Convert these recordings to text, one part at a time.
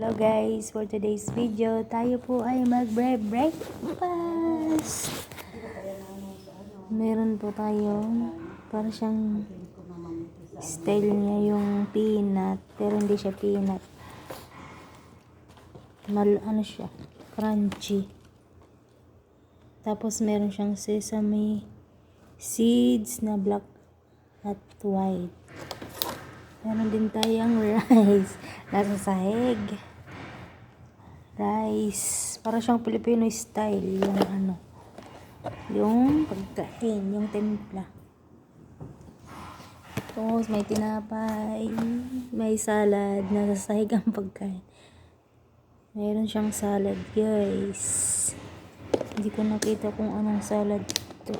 Hello guys, for today's video, tayo po ay mag-breakfast. Meron po tayo, para siyang style niya yung peanut, pero hindi siya peanut. Mal, ano siya, crunchy. Tapos meron siyang sesame seeds na black at white. Meron din tayong rice. Nasa sahig. Rice. Para siyang Filipino style. Yung ano. Yung pagkain. Yung templa. Tapos may tinapay. May salad. Nasa sahig ang pagkain. Meron siyang salad guys. Hindi ko nakita kung anong salad ito.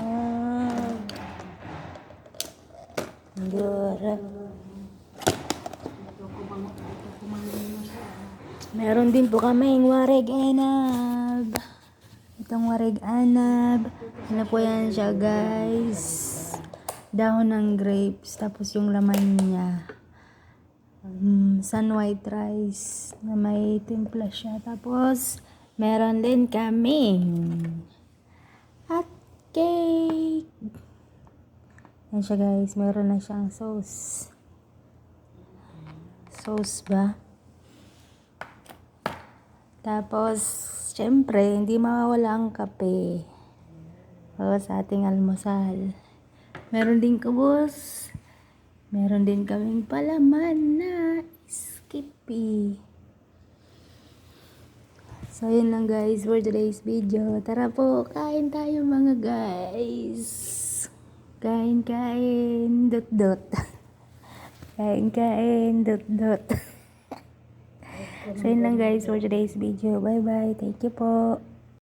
Ah, Gora. Meron din po kaming warig anab. Itong warig anab. Ano po yan siya guys. Dahon ng grapes. Tapos yung laman niya. Um, sun white rice. Na may timpla siya. Tapos meron din kaming hot cake. Yan siya guys, meron na siyang sauce. Sauce ba? Tapos, syempre, hindi mawawala ang kape. O, sa ating almusal. Meron din kubos. Meron din kaming palaman na skippy. So, yun lang guys for today's video. Tara po, kain tayo mga guys. Kain, kain, dot, dot. Kain, kain, dot, dot. so, yun lang guys for today's video. Bye-bye. Thank you po.